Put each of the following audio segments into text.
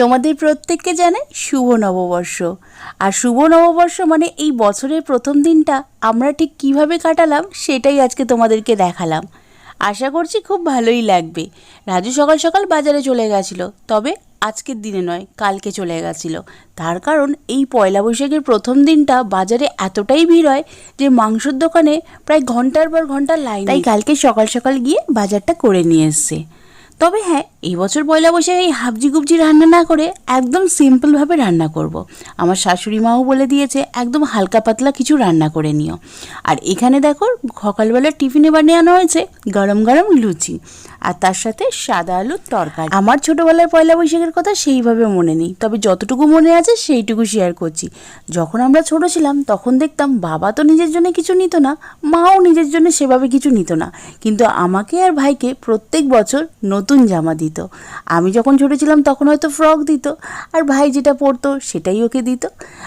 তোমাদের প্রত্যেককে জানাই শুভ নববর্ষ। আর শুভ নববর্ষ মানে এই বছরের প্রথম দিনটা আমরা ঠিক কীভাবে কাটালাম সেটাই আজকে তোমাদেরকে দেখালাম। আশা করছি খুব ভালোই লাগবে। রাজু সকাল সকাল বাজারে চলে গেছিল তবে আজকের দিনে নয় কালকে চলে গেছিল। তার কারণ এই পয়লা বৈশাখের প্রথম দিনটা বাজারে এতটাই ভিড় হয় যে মাংসর দোকানে প্রায় ঘণ্টার পর ঘণ্টা লাইন তাই কালকে সকাল সকাল গিয়ে বাজারটা করে নিয়ে এসছে। তবে হ্যাঁ এই বছর পয়লা বৈশাখে এই হাবজি গুবজি রান্না না করে একদম সিম্পলভাবে রান্না করব। আমার শাশুড়ি মাও বলে দিয়েছে, একদম হালকা পাতলা কিছু রান্না করে নিও। আর এখানে দেখো, সকালবেলা টিফিনে বানিয়ে আনা হয়েছে গরম গরম লুচি আর তার সাথে সাদা আলুর তরকারি। আমার ছোটবেলার পয়লা বৈশাখের কথা সেইভাবে মনে নেই, তবে যতটুকু মনে আছে সেইটুকু শেয়ার করছি। যখন আমরা ছোট ছিলাম, তখন দেখতাম বাবা তো নিজের জন্য কিছু নিত না, মাও নিজের জন্য সেভাবে কিছু নিত না। কিন্তু আমাকে আর ভাইকে প্রত্যেক বছর নতুন জামা দিত। আমি যখন ছোটো ছিলাম তখন হয়তো ফ্রক দিত, আর ভাই যেটা পরতো সেটাই ওকে দিত।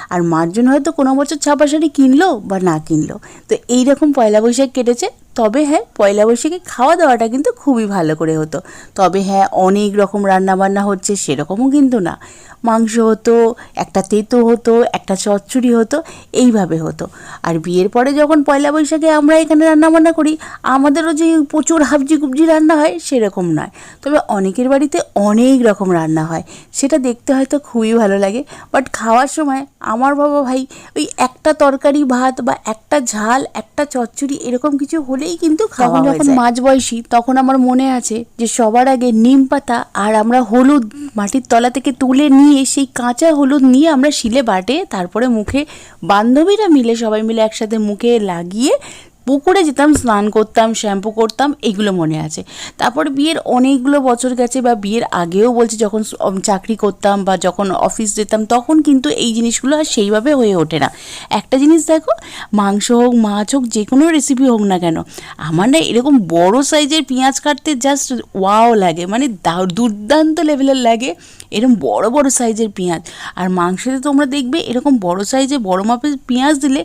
আর মার জন্য হয়তো কোনো বছর ছাপা শাড়ি কিনলো বা না কিনলো। তো এইরকম পয়লা বৈশাখ কেটেছে তবে হ্যাঁ পয়লা বৈশাখে খাওয়া দাওয়াটা কিন্তু খুবই ভালো করে হতো। তবে হ্যাঁ অনেক রকম রান্নাবান্না হচ্ছে, সেরকমও কিন্তু না। মাংস হতো, একটা তেতো হতো, একটা চচ্চড়ি হতো, এইভাবে হতো। আর বিয়ের পরে যখন পয়লা বৈশাখে আমরা এখানে রান্নাবান্না করি, আমাদেরও যে প্রচুর হাবজি কুবজি রান্না হয়, সেরকম নয়। তবে অনেকের বাড়িতে অনেক রকম রান্না হয়। সেটা দেখতে হয়তো খুবই ভালো লাগে বাট খাওয়ার সময় আমার বাবা ভাই ওই একটা তরকারি ভাত বা একটা ঝাল একটা চচ্চড়ি এরকম কিছু হলেই কিন্তু খাওয়া যখন মাঝ বয়সী তখন আমার মনে আছে যে সবার আগে নিম পাতা আর আমরা হলুদ মাটির তলা থেকে তুলে নিয়ে সেই কাঁচা হলুদ নিয়ে আমরা শিলে বাটে তারপরে মুখে বান্ধবীরা মিলে সবাই মিলে একসাথে মুখে লাগিয়ে পুকুরে যেতাম, স্নান করতাম, শ্যাম্পু করতাম, এগুলো মনে আছে। তারপর বিয়ের অনেকগুলো বছর গেছে বা বিয়ের আগেও বলছি, যখন চাকরি করতাম বা যখন অফিস যেতাম, তখন কিন্তু এই জিনিসগুলো আর সেইভাবে হয়ে ওঠে না। একটা জিনিস দেখো, মাংস হোক, মাছ হোক যে কোনো রেসিপি হোক না কেন, আমার না এরকম বড় সাইজের পেঁয়াজ কাটতে জাস্ট ওয়াও লাগে মানে দুর্দান্ত লেভেলের লাগে এরকম বড় বড় সাইজের পেঁয়াজ। আর মাংসতে তোমরা দেখবে, এরকম বড় সাইজে বড় মাপের পেঁয়াজ দিলে,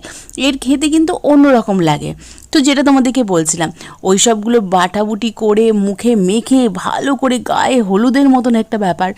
এর খেতে কিন্তু অন্যরকম লাগে। তো যেটা তোমাদেরকে বলছিলাম ওই সবগুলো বাটাবুটি করে মুখে মেখে ভালো করে গায়ে হলুদের মতন একটা ব্যাপার।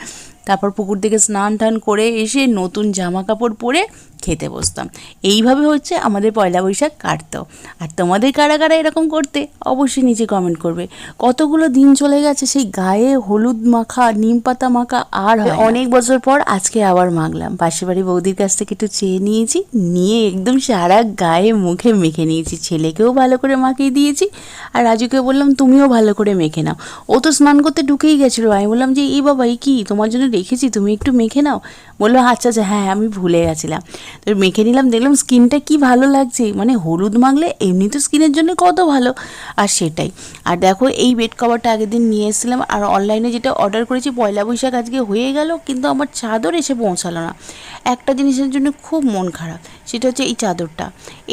তারপর পুকুর থেকে স্নান টান করে এসে নতুন জামা কাপড় পরে খেতে বসতাম। এইভাবে হচ্ছে আমাদের পয়লা বৈশাখ কাটতো। আর তোমাদের কারা কারা এরকম করতে, অবশ্যই নিচে কমেন্ট করবে। কতগুলো দিন চলে গেছে, সেই গায়ে হলুদ মাখা, নিম পাতা মাখা আর অনেক বছর পর আজকে আবার মাখলাম। পাশের বাড়ি বৌদির কাছ থেকে একটু চেয়ে নিয়েছি, নিয়ে একদম সারা গায়ে মুখে মেখে নিয়েছি। ছেলেকেও ভালো করে মাখিয়ে দিয়েছি, আর রাজুকে বললাম, তুমিও ভালো করে মেখে নাও। ও তো স্নান করতে ঢুকেই গেছিল। আমি বললাম যে এই বাবা এই কি? তোমার জন্য রেখেছি, তুমি একটু মেখে নাও। বলল আচ্ছা আচ্ছা হ্যাঁ আমি ভুলে গেছিলাম। তো মেখে নিলাম, দেখলাম স্কিনটা কি ভালো লাগছে। মানে হলুদ মাখলে এমনি তো স্কিনের জন্য কত ভালো। আর সেটাই। আর দেখো, এই বেড কভারটা আগের দিন নিয়ে এসেছিলাম। আর অনলাইনে যেটা অর্ডার করেছি, পয়লা বৈশাখ আজকে হয়ে গেল, কিন্তু আমার চাদর এসে পৌঁছালো না। একটা জিনিসের জন্য খুব মন খারাপ। সেটা হচ্ছে এই চাদরটা।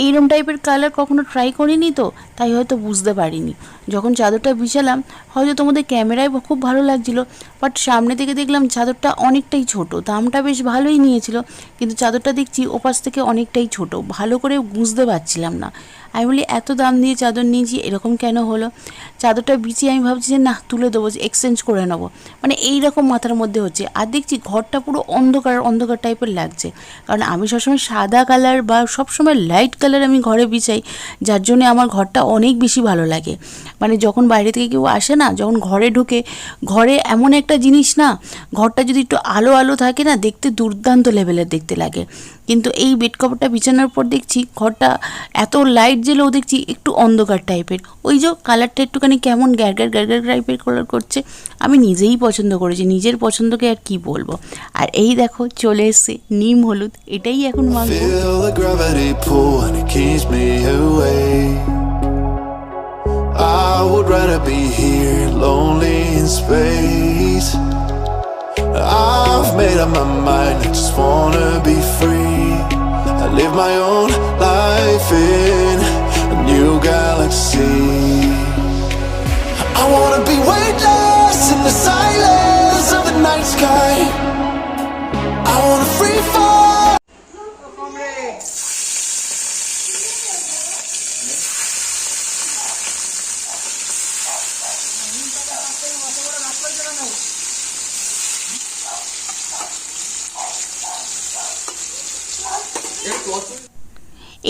এইরকম টাইপের কালার কখনো ট্রাই করিনি তো, তাই হয়তো বুঝতে পারিনি। যখন চাদরটা বিছালাম, হয়তো তোমাদের ক্যামেরায় খুব ভালো লাগছিল বাট সামনে থেকে দেখলাম চাদরটা অনেকটাই ছোট। দামটা বেশ ভালোই নিয়েছিল, কিন্তু চাদরটা দেখছি ওপাশ থেকে অনেকটাই ছোট। ভালো করে বুঝতে পারছিলাম না। আমি বলি, এত দাম দিয়ে চাদর নিয়েছি, এরকম কেন হলো? চাদরটা বিছিয়ে আমি ভাবছি যে না তুলে দেবো, যে এক্সচেঞ্জ করে নেব। মানে এই রকম মাথার মধ্যে হচ্ছে। আর দেখছি ঘরটা পুরো অন্ধকার অন্ধকার টাইপের লাগছে। কারণ আমি সবসময় সাদা কালার বা সবসময় লাইট কালার আমি ঘরে বিছাই, যার জন্য আমার ঘরটা অনেক বেশি ভালো লাগে। মানে যখন বাইরে থেকে কেউ আসে না, যখন ঘরে ঢুকে, ঘরে এমন একটা জিনিস না, ঘরটা যদি একটু আলো আলো থাকে না, দেখতে দুর্দান্ত লেভেলের দেখতে লাগে। কিন্তু এই বেড কভারটা বিছানোর পর দেখছি, ঘরটা এত লাইট জ্বেলেও দেখছি, একটু অন্ধকার টাইপের ওই যে কালারটা একটুখানি কেমন গ্যারগ্যার গ্যারগ্যার টাইপের কালার করছে, আমি নিজেই পছন্দ করেছি, নিজের পছন্দকে আর কি বলব। আর এই দেখো, চলে এসছে নিম হলুদ, এটাই এখন মাখবো। Feel the gravity pull and it keeps me away. I would rather be here, lonely in space. I've made up my mind, I just wanna be free. I live my own life in a new galaxy. I wanna be weightless in the silence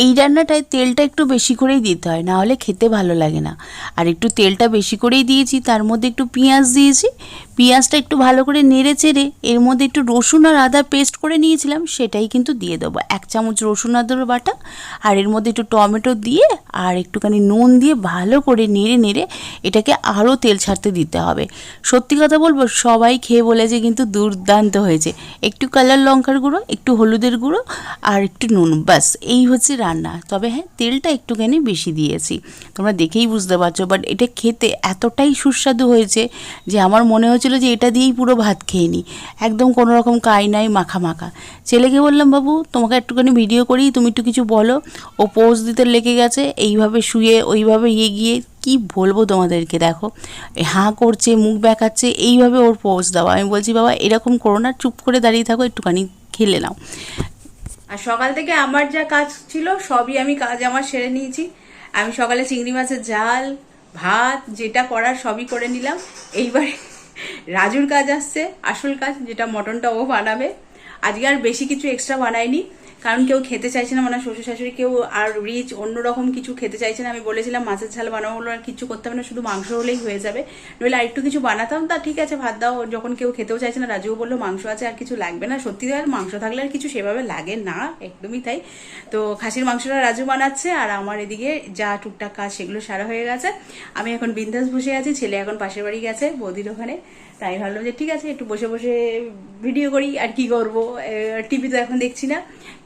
এই রান্নাটায় তেলটা একটু বেশি করেই দিতে হয়, না হলে খেতে ভালো লাগে না। আর একটু তেলটা বেশি করেই দিয়েছি, তার মধ্যে একটু পেঁয়াজ দিয়েছি। পেঁয়াজটা একটু ভালো করে নেড়ে চেড়ে এর মধ্যে একটু রসুন আর আদা পেস্ট করে নিয়েছিলাম, সেটাই কিন্তু দিয়ে দেবো। এক চামচ রসুন আদার বাটা আর এর মধ্যে একটু টমেটো দিয়ে আর একটুখানি নুন দিয়ে ভালো করে নেড়ে নেড়ে এটাকে আরও তেল ছাড়তে দিতে হবে। সত্যি কথা বলব, সবাই খেয়ে বলেছে কিন্তু দুর্দান্ত হয়েছে। একটু কালার লঙ্কার গুঁড়ো, একটু হলুদের গুঁড়ো আর একটু নুন বাস এই হচ্ছে রান্না। তবে হ্যাঁ তেলটা একটুখানি বেশি দিয়েছি। তোমরা দেখেই বুঝতে পারছ, বাট এটা খেতে এতটাই সুস্বাদু হয়েছে যে আমার মনে হচ্ছিল যে এটা দিয়েই পুরো ভাত খেয়ে নিই একদম কোনো রকম কাই নাই, মাখা মাখা। ছেলেকে বললাম, বাবু, তোমাকে একটুখানি ভিডিও করি, তুমি একটু কিছু বলো। ও পোজ দিতে লেগে গেছে। এইভাবে শুয়ে, ওইভাবে ইয়ে গিয়ে কি বলব তোমাদেরকে দেখো? হাঁ করছে, মুখ বেঁকাচ্ছে এইভাবে ওর পোজ দেওয়া আমি বলছি, বাবা, এরকম করো না, চুপ করে দাঁড়িয়ে থাকো, একটুখানি খেলে নাও। আর সকাল থেকে আমার যা কাজ ছিল, সবই আমি কাজ আমার সেরে নিয়েছি। আমি সকালে চিংড়ি মাছের ঝাল, ভাত, যেটা করার সবই করে নিলাম। এইবার রাজুর কাজ আসছে, আসল কাজ, যেটা মটনটা ও বানাবে। আজকে আর বেশি কিছু এক্সট্রা বানাইনি কারণ কেউ খেতে চাইছে না মানে শ্বশুর শাশুড়ি কেউ আর রিচ অন্যরকম কিছু খেতে চাইছে না। আমি বলেছিলাম, মাছের ঝাল বানাবো আর কিছু করতে হবে না, শুধু মাংস হলেই হয়ে যাবে। নইলে আর একটু কিছু বানাতাম, তা ঠিক আছে, ভাত দাও। যখন কেউ খেতেও চাইছে না, রাজুও বলল, মাংস আছে আর কিছু লাগবে না। সত্যি আর মাংস থাকলে আর কিছু সেভাবে লাগে না, একদমই তাই। তো খাসির মাংসটা রাজু বানাচ্ছে, আর আমার এদিকে যা টুকটাক কাজ সেগুলো সারা হয়ে গেছে। আমি এখন বিন্দাস বসে আছি, ছেলে এখন পাশের বাড়ি গেছে, বৌদির ওখানে। তাই ভাবলাম যে ঠিক আছে, একটু বসে বসে ভিডিও করি, আর কি করব? টিভি তো এখন দেখছি না।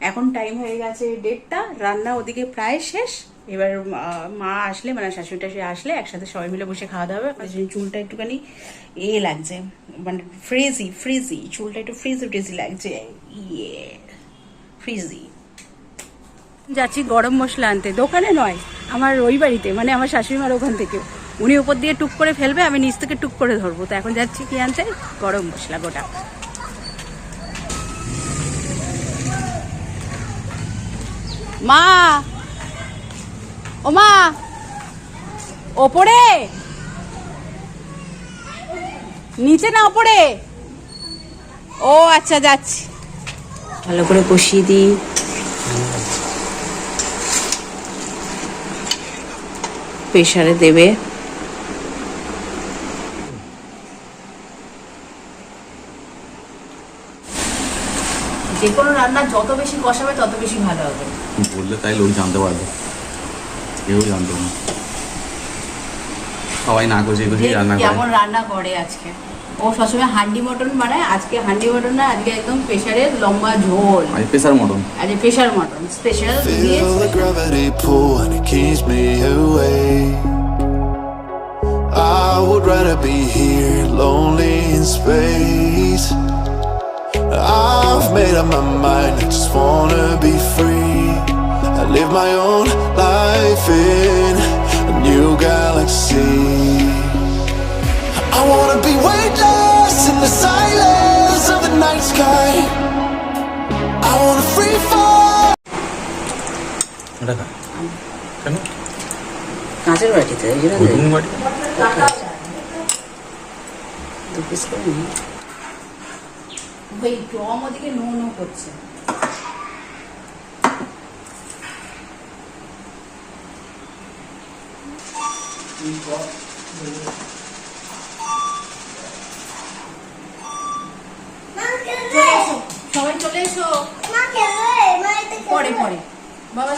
এখন টাইম হয়ে গেছে ডেটটা রান্না ওদিকে প্রায় শেষ। এবার মা আসলে মানে শাশুড়ি টাশুড়ি আসলে একসাথে সবাই মিলে বসে খাওয়া দাওয়া হবে চুলটা একটুখানি এ লাগছে মানে ফ্রিজি ফ্রিজি চুলটা একটু ফ্রিজি ফ্রিজি লাগছে। ইয়ে ফ্রিজি যাচ্ছি গরম মশলা আনতে। দোকানে নয়, আমার ওই বাড়িতে মানে আমার শাশুড়ি মার ওখান থেকে। উনি উপর দিয়ে টুক করে ফেলবে, আমি নিচ থেকে টুক করে ধরবো। তো এখন যাচ্ছি কি আনতে? গরম মশলা গোটা। মা। ও মা। ওপরে। নিচে না ওপরে? ও আচ্ছা যাচ্ছি। ভালো করে কষিয়ে দিই। প্রেশারে দেবে। যে কোনো রান্না যত বেশি কষাবে তত বেশি ভালো হবে। বললে তাই লোক জানতে পারবে। কেউ জানতো না। সবাই না করছে এগুলো রান্না করে। কেমন রান্না করে আজকে। ও সবসময় হান্ডি মটন বানায় আজকে হান্ডি মটন না আজকে একদম প্রেশারের লম্বা ঝোল। আজ প্রেসার মটন। আজকে pressure mutton special. I would rather be here, lonely in space. I've made up my mind, I just wanna be free. I live my own life in a new galaxy. I wanna be weightless in the silence of the night sky. I wanna free fall. এটা খা। কেন কাঁচের বাটিতে ওই জন্য ঘুটুন বাটি দু piece করে নিই ওই টম ওদিকে নো নো করছে। সবাই চলে এসো। পরে পরে। বাবা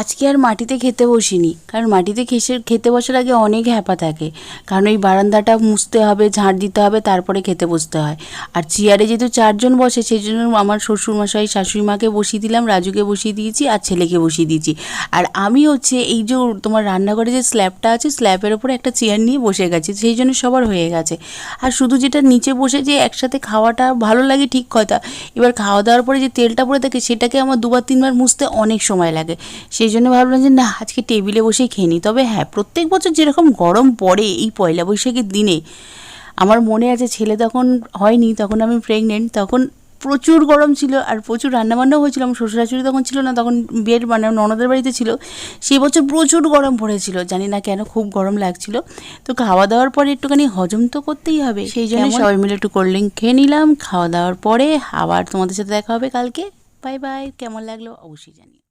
আজকে আর মাটিতে খেতে বসিনি। কারণ মাটিতে খেসে, খেতে বসার আগে অনেক হ্যাপা থাকে। কারণ ওই বারান্দাটা মুছতে হবে ঝাঁট দিতে হবে, তারপরে খেতে বসতে হয়। আর চেয়ারে যেহেতু চারজন বসে সেই জন্য আমার শ্বশুরমশাই শাশুড়ি মাকে বসিয়ে দিলাম, রাজুকে বসিয়ে দিয়েছি, আর ছেলেকে বসিয়ে দিয়েছি। আর আমি হচ্ছে এই যে তোমার রান্নাঘরে যে স্ল্যাবটা আছে, স্ল্যাবের ওপরে একটা চেয়ার নিয়ে বসে গেছি, সেই জন্য সবার হয়ে গেছে। আর শুধু যেটা নিচে বসে যে একসাথে খাওয়াটা ভালো লাগে ঠিক কথা, এবার খাওয়া দাওয়ার পরে যে তেলটা পড়ে থাকে, সেটাকে আমার দুবার তিনবার মুছতে অনেক সময় লাগে। সেই জন্য ভাবলাম যে না আজকে টেবিলে বসেই খেয়ে নিই। তবে হ্যাঁ প্রত্যেক বছর যেরকম গরম পড়ে এই পয়লা বৈশাখের দিনে আমার মনে আছে ছেলে তখন হয়নি তখন আমি প্রেগনেন্ট তখন প্রচুর গরম ছিল আর প্রচুর রান্নাবান্নাও হয়েছিল। আমার শ্বশুর শাশুড়ি তখন ছিল না তখন বিয়ের মানে ননদের বাড়িতে ছিল। সেই বছর প্রচুর গরম পড়েছিল জানি না কেন খুব গরম লাগছিল। তো খাওয়া দাওয়ার পরে একটুখানি হজম তো করতেই হবে। সেই জন্য সবাই মিলে একটু কোল্ড ড্রিঙ্ক খেয়ে নিলাম। খাওয়া দাওয়ার পরে আবার তোমাদের সাথে দেখা হবে কালকে। বাই বাই কেমন লাগল? অবশ্যই জানিও।